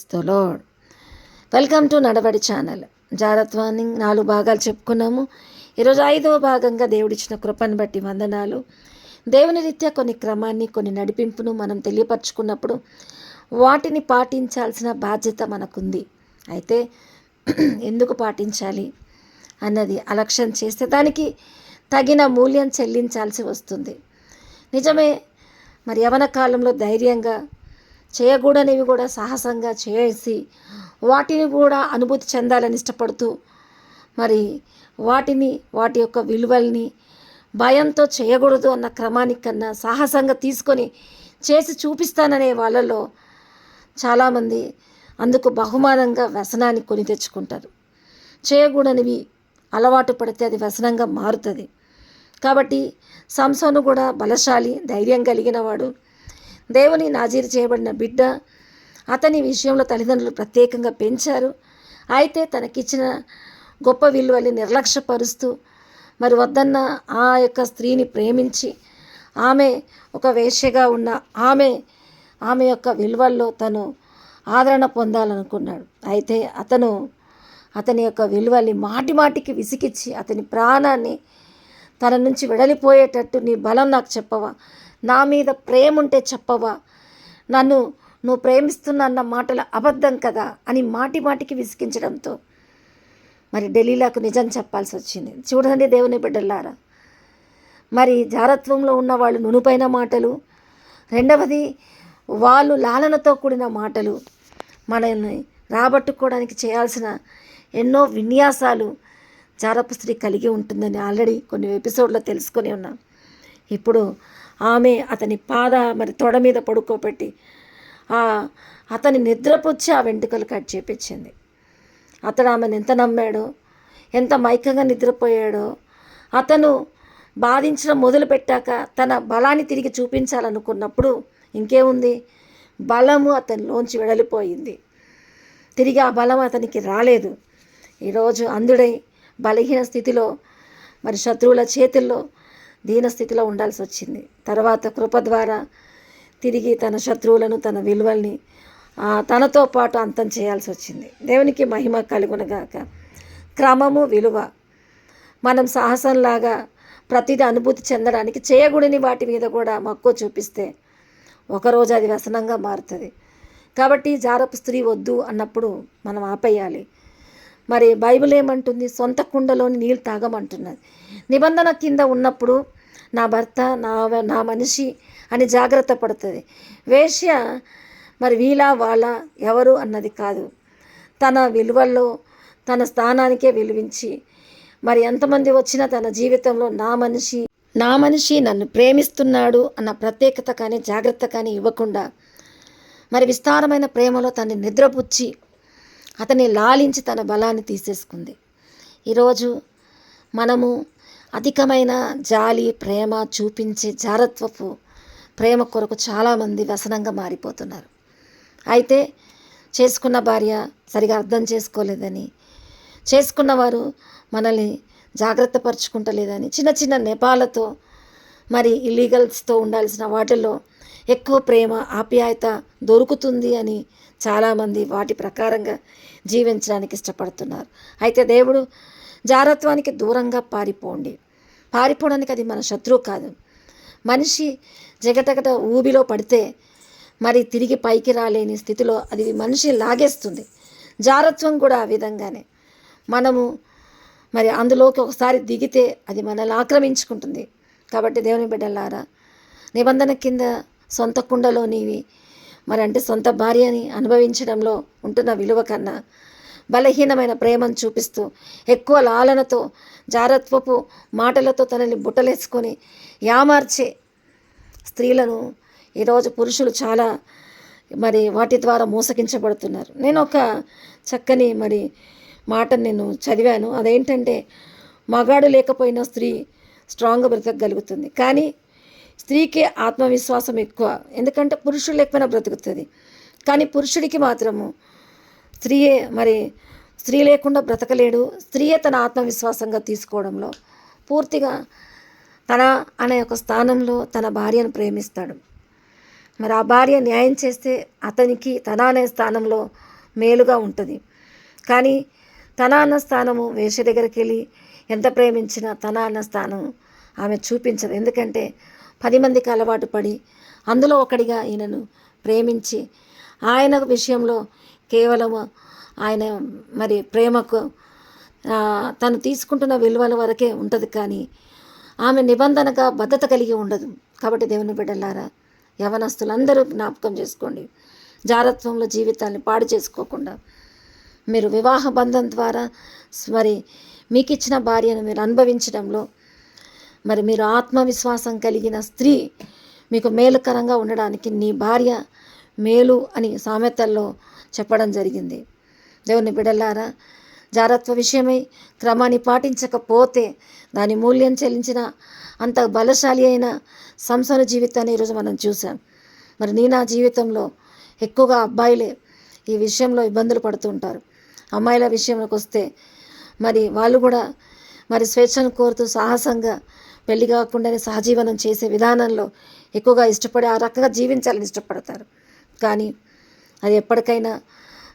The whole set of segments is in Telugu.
ప్రైజ్తో వెల్కమ్ టు నడవడి ఛానల్ జారత్వాన్ని నాలుగు భాగాలు చెప్పుకున్నాము. ఈరోజు ఐదవ భాగంగా దేవుడిచ్చిన కృపను బట్టి వందనాలు. దేవుని రీత్యా కొన్ని క్రమాన్ని కొన్ని నడిపింపును మనం తెలియపరచుకున్నప్పుడు వాటిని పాటించాల్సిన బాధ్యత మనకుంది. అయితే ఎందుకు పాటించాలి అన్నది అలక్ష్యం చేస్తే దానికి తగిన మూల్యం చెల్లించాల్సి వస్తుంది. నిజమే మరి యవన కాలంలో ధైర్యంగా చేయకూడనివి కూడా సాహసంగా చేసి వాటిని కూడా అనుభూతి చెందాలని ఇష్టపడుతూ మరి వాటిని వాటి యొక్క విలువల్ని భయంతో చేయకూడదు అన్న క్రమానికి కన్నా సాహసంగా తీసుకొని చేసి చూపిస్తాననే వాళ్ళలో చాలామంది అందుకు బహుమానంగా వ్యసనాన్ని కొని తెచ్చుకుంటారు. చేయకూడనివి అలవాటు పడితే అది వ్యసనంగా మారుతుంది. కాబట్టి సంసోను కూడా బలశాలి ధైర్యం కలిగిన వాడు. దేవుని నాజీరు చేయబడిన బిడ్డ అతని విషయంలో తల్లిదండ్రులు ప్రత్యేకంగా పెంచారు. అయితే తనకిచ్చిన గొప్ప విలువల్ని నిర్లక్ష్యపరుస్తూ మరి వద్దన్న ఆ యొక్క స్త్రీని ప్రేమించి ఆమె ఒక వేష్యగా ఉన్న ఆమె ఆమె యొక్క విలువల్లో తను ఆదరణ పొందాలనుకున్నాడు. అయితే అతను అతని యొక్క విలువల్ని మాటి మాటికి విసిగిచ్చి అతని ప్రాణాన్ని తన నుంచి వెడలిపోయేటట్టు నీ బలం నాకు చెప్పవా? నా మీద ప్రేమ ఉంటే చెప్పవా? నన్ను నువ్వు ప్రేమిస్తున్న అన్న మాటలు అబద్ధం కదా? అని మాటి మాటికి విసిగించడంతో. మరి ఢిల్లీలకు నిజం చెప్పాల్సి వచ్చింది. చూడండి దేవుని బిడ్డలారా. మరి జారత్వంలో ఉన్న వాళ్ళు నునుపైన మాటలు రెండవది వాళ్ళు లాలనతో కూడిన మాటలు మనల్ని రాబట్టుకోవడానికి చేయాల్సిన ఎన్నో విన్యాసాలు జారపు స్త్రీ కలిగి ఉంటుందని ఆల్రెడీ కొన్ని ఎపిసోడ్లో తెలుసుకొని ఉన్నాం. ఇప్పుడు ఆమె అతని పాద మరి తొడ మీద పడుకోబెట్టి అతని నిద్రపుచ్చి ఆ వెంట్రుకలు కట్ చేపించింది. అతడు ఆమెను ఎంత నమ్మాడో ఎంత మైకంగా నిద్రపోయాడో అతను బాధించడం మొదలుపెట్టాక తన బలాన్ని తిరిగి చూపించాలనుకున్నప్పుడు ఇంకేముంది? బలము అతనిలోంచి వెడలిపోయింది. తిరిగి ఆ బలం అతనికి రాలేదు. ఈరోజు అందుడై బలహీన స్థితిలో మరి శత్రువుల చేతుల్లో దీన స్థితిలో ఉండాల్సి వచ్చింది తర్వాత కృప ద్వారా తిరిగి తన శత్రువులను తన విలువల్ని తనతో పాటు అంతం చేయాల్సి వచ్చింది దేవునికి మహిమ కలుగునగాక. క్రమము విలువ. మనం సాహసంలాగా ప్రతిదీ అనుభూతి చెందడానికి చేయకూడని వాటి మీద కూడా మక్కువ చూపిస్తే ఒకరోజు అది వ్యసనంగా మారుతుంది. కాబట్టి జారపు స్త్రీ వద్దు అన్నప్పుడు మనం ఆపేయాలి. మరి బైబిల్ ఏమంటుంది? సొంత కుండలోని నీళ్ళు తాగమంటున్నది. నిబంధన కింద ఉన్నప్పుడు నా భర్త నా నా మనిషి అని జాగ్రత్త పడుతుంది. వేష్య మరి వీలా వాళ్ళ ఎవరు అన్నది కాదు. తన విలువల్లో తన స్థానానికే విలువించి మరి ఎంతమంది వచ్చినా తన జీవితంలో నా మనిషి నా మనిషి నన్ను ప్రేమిస్తున్నాడు అన్న ప్రత్యేకత కానీ జాగ్రత్త కానీ ఇవ్వకుండా మరి విస్తారమైన ప్రేమలో తనని నిద్రపుచ్చి అతన్ని లాలించి తన బలాన్ని తీసేసుకుంది. ఈరోజు మనము అధికమైన జాలి ప్రేమ చూపించే జారత్వపు ప్రేమ కొరకు చాలామంది వ్యసనంగా మారిపోతున్నారు. అయితే చేసుకున్న భార్య సరిగా అర్థం చేసుకోలేదని చేసుకున్నవారు మనల్ని జాగ్రత్త పరుచుకుంటలేదని చిన్న చిన్న నెపాలతో మరి ఇల్లీగల్స్తో ఉండాల్సిన వాటిల్లో ఎక్కువ ప్రేమ ఆప్యాయత దొరుకుతుంది అని చాలామంది వాటి ప్రకారంగా జీవించడానికి ఇష్టపడుతున్నారు. అయితే దేవుడు జారత్వానికి దూరంగా పారిపోండి. పారిపోవడానికి అది మన శత్రువు కాదు. మనిషి జగటగట ఊబిలో పడితే మరి తిరిగి పైకి రాలేని స్థితిలో అది మనిషి లాగేస్తుంది. జారత్వం కూడా ఆ విధంగానే. మనము మరి అందులోకి ఒకసారి దిగితే అది మనల్ని ఆక్రమించుకుంటుంది. కాబట్టి దేవుని బిడ్డలారా నిబంధన కింద సొంత కుండలోనివి. మరి అంటే సొంత భార్యని అనుభవించడంలో ఉంటున్న విలువ కన్నా బలహీనమైన ప్రేమను చూపిస్తూ ఎక్కువ లాలనతో జారత్వపు మాటలతో తనని బుట్టలేసుకొని యామార్చే స్త్రీలను ఈరోజు పురుషులు చాలా మరి వాటి ద్వారా మోసగించబడుతున్నారు. నేను ఒక చక్కని మరి మాటను నేను చదివాను. అదేంటంటే మగాడు లేకపోయినా స్త్రీ స్ట్రాంగ్గా బ్రతకగలుగుతుంది. కానీ స్త్రీకి ఆత్మవిశ్వాసం ఎక్కువ. ఎందుకంటే పురుషుడు లేకపోయినా బ్రతుకుతుంది. కానీ పురుషుడికి మాత్రము స్త్రీయే మరి స్త్రీ లేకుండా బ్రతకలేడు. స్త్రీయే తన ఆత్మవిశ్వాసంగా తీసుకోవడంలో పూర్తిగా తన అనే ఒక స్థానంలో తన భార్యను ప్రేమిస్తాడు. మరి ఆ భార్య న్యాయం చేస్తే అతనికి తన అనే స్థానంలో మేలుగా ఉంటుంది. కానీ తన అన్న స్థానము వేష దగ్గరికి వెళ్ళి ఎంత ప్రేమించినా తన అన్న స్థానం ఆమె చూపించదు. ఎందుకంటే పది మందికి అలవాటు పడి అందులో ఒకడిగా ఈయనను ప్రేమించి ఆయన విషయంలో కేవలం ఆయన మరి ప్రేమకు తను తీసుకుంటున్న విలువల వరకే ఉంటుంది కానీ ఆమె నిబంధనగా భద్రత కలిగి ఉండదు. కాబట్టి దేవుని బిడ్డలారా యవనస్తులందరూ జ్ఞాపకం చేసుకోండి. జారత్వంలో జీవితాన్ని పాడు చేసుకోకుండా మీరు వివాహ బంధం ద్వారా మరి మీకు ఇచ్చిన భార్యను మీరు అనుభవించడంలో మరి మీరు ఆత్మవిశ్వాసం కలిగిన స్త్రీ మీకు మేలుకరంగా ఉండడానికి నీ భార్య మేలు అని సామెతల్లో చెప్పడం జరిగింది. దేవుని బిడల్లారా జారత్వ విషయమై క్రమాన్ని పాటించకపోతే దాని మూల్యం చెల్లించిన అంత బలశాలి అయిన సంసార జీవితాన్ని ఈరోజు మనం చూసాం మరి నీ నా జీవితంలో ఎక్కువగా అబ్బాయిలే ఈ విషయంలో ఇబ్బందులు పడుతుంటారు అమ్మాయిల విషయంలోకి వస్తే మరి వాళ్ళు కూడా మరి స్వేచ్ఛను కోరుతూ సాహసంగా పెళ్ళి కాకుండానే సహజీవనం చేసే విధానంలో ఎక్కువగా ఇష్టపడి ఆ రకంగా జీవించాలని ఇష్టపడతారు. కానీ అది ఎప్పటికైనా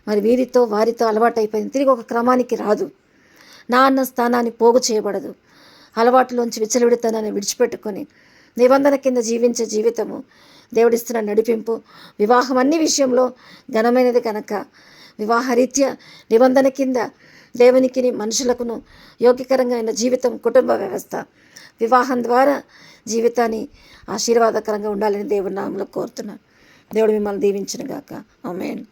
మరి వీరితో వారితో అలవాటైపోయింది. తిరిగి ఒక క్రమానికి రాదు. నా అన్న స్థానాన్ని పోగు చేయబడదు. అలవాటులోంచి విచ్చలవిడితనాన్ని విడిచిపెట్టుకొని నిబంధన కింద జీవించే జీవితము దేవుడిస్తున్న నడిపింపు వివాహం అన్ని విషయంలో ఘనమైనది కనుక. వివాహరీత్యా నిబంధన కింద దేవునికిని మనుషులకును యోగ్యకరంగా అయిన జీవితం కుటుంబ వ్యవస్థ. వివాహం ద్వారా జీవితాన్ని ఆశీర్వాదకరంగా ఉండాలని దేవుడి నామంలో కోరుతున్నాను. దేవుడు మిమ్మల్ని దీవించిన గాక. ఆమెన్.